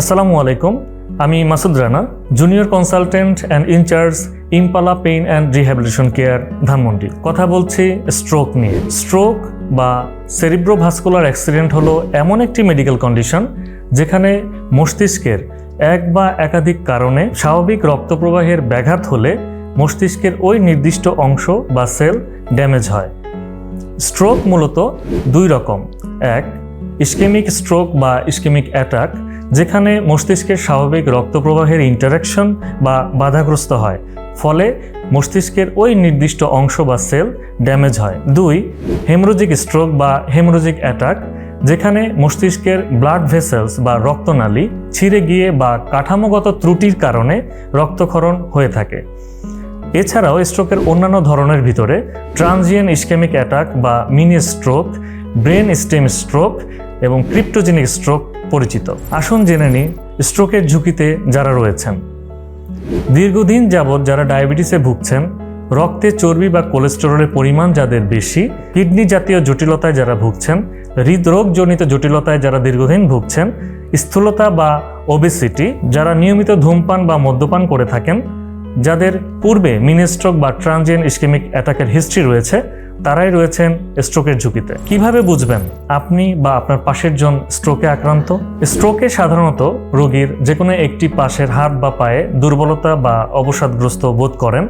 আসসালামু আলাইকুম। আমি Masud Rana, junior consultant and incharge Impala pain and rehabilitation care, Dhanmondi. কথা বলছি স্ট্রোক নিয়ে। স্ট্রোক বা সেরিব্রোভাস্কুলার অ্যাক্সিডেন্ট হলো এমন একটি মেডিকেল কন্ডিশন যেখানে মস্তিষ্কের এক বা একাধিক কারণে স্বাভাবিক রক্ত প্রবাহের ব্যাঘাত হলে মস্তিষ্কের ওই নির্দিষ্ট অংশ বা সেল ড্যামেজ হয়। স্ট্রোক মূলত দুই রকম। এক, ইস্কেমিক স্ট্রোক বা ইস্কেমিক অ্যাটাক। যেখানে মস্তিষ্কের স্বাভাবিক রক্ত প্রবাহের ইন্টারাকশন বা বাধাগ্রস্ত হয়, ফলে মস্তিষ্কের ওই নির্দিষ্ট অংশ বা সেল ড্যামেজ হয়। দুই হেমোরোজিক স্ট্রোক বা হেমোরোজিক অ্যাটাক যেখানে মস্তিষ্কের ব্লাড ভেসেলস বা রক্তনালী ছিঁড়ে গিয়ে বা কাঠামোগত ত্রুটির কারণে রক্তক্ষরণ হয়ে থাকে। এছাড়াও স্ট্রোকের অন্যান্য ধরনের ভিতরে ট্রানজিয়েন্ট ইস্কেমিক অ্যাটাক বা mini stroke brain stem stroke এবং ক্রিপ্টোজেনিক স্ট্রোক পরিচিত। আসুন জেনে নিই স্ট্রোকের ঝুঁকিতে যারা রয়েছেন। দীর্ঘদিন যাবৎ যারা ডায়াবেটিসে ভুগছেন, রক্তে চর্বি বা কোলেস্টেরলের পরিমাণ যাদের বেশি, কিডনি জাতীয় জটিলতায় যারা ভুগছেন, হৃদরোগজনিত জটিলতায় যারা দীর্ঘদিন ভুগছেন, স্থূলতা বা ওবেসিটি যারা নিয়মিত ধূমপান বা মদ্যপান করে থাকেন, যাদের পূর্বে মিনিস্ট্রোক বা ট্রানজিয়েন্ট ইস্কেমিক অ্যাটাকের হিস্ট্রি রয়েছে তারাই রয়েছেন স্ট্রোকের ঝুঁকিতে। কীভাবে বুঝবেন আপনি বা আপনার পাশের জন স্ট্রোকে আক্রান্ত? স্ট্রোকে সাধারণত রোগীর যে কোনো একটি পাশের হাত বা পায়ে দুর্বলতা বা অবসাদগ্রস্ত বোধ করেন।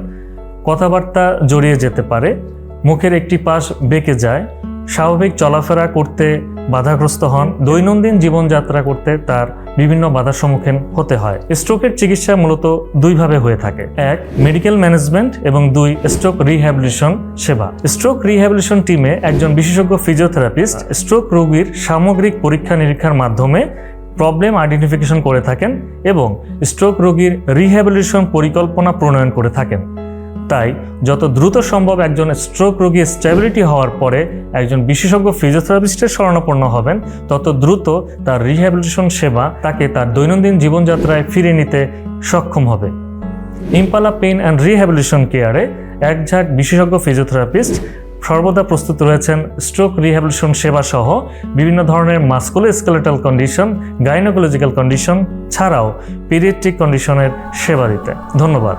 কথাবার্তা জড়িয়ে যেতে পারে, মুখের একটি পাশ বেঁকে যায়, স্বাভাবিক চলাফেরা করতে বাধাগ্রস্ত হন। দৈনন্দিন জীবনযাত্রা করতে তার বিভিন্ন বাধার সম্মুখীন হতে হয়। স্ট্রোকের চিকিৎসা মূলত দুইভাবে হয়ে থাকে। এক, মেডিকেল ম্যানেজমেন্ট এবং দুই, স্ট্রোক রিহ্যাবিলিটেশন সেবা। স্ট্রোক রিহ্যাবিলিটেশন টিমে একজন বিশেষজ্ঞ ফিজিওথেরাপিস্ট স্ট্রোক রোগীর সামগ্রিক পরীক্ষা নিরীক্ষার মাধ্যমে প্রবলেম আইডেন্টিফিকেশন করে থাকেন এবং স্ট্রোক রোগীর রিহ্যাবিলিটেশন পরিকল্পনা প্রণয়ন করে থাকেন। তাই যত দ্রুত সম্ভব একজন স্ট্রোক রোগী স্টেবিলিটি হওয়ার পরে একজন বিশেষজ্ঞ ফিজিওথেরাপিস্টের শরণাপন্ন হবেন, তত দ্রুত তার রিহ্যাবিলিটেশন সেবা তাকে তার দৈনন্দিন জীবনযাত্রায় ফিরিয়ে নিতে সক্ষম হবে। ইম্পালা পেইন অ্যান্ড রিহ্যাবিলিটেশন কেয়ারে এক ঝাঁক বিশেষজ্ঞ ফিজিওথেরাপিস্ট সর্বদা প্রস্তুত রয়েছেন স্ট্রোক রিহ্যাবিলিটেশন সেবা সহ বিভিন্ন ধরনের musculoskeletal condition gynaecological condition ছাড়াও পিরিয়ড্রিক কন্ডিশনের সেবা দিতে। ধন্যবাদ।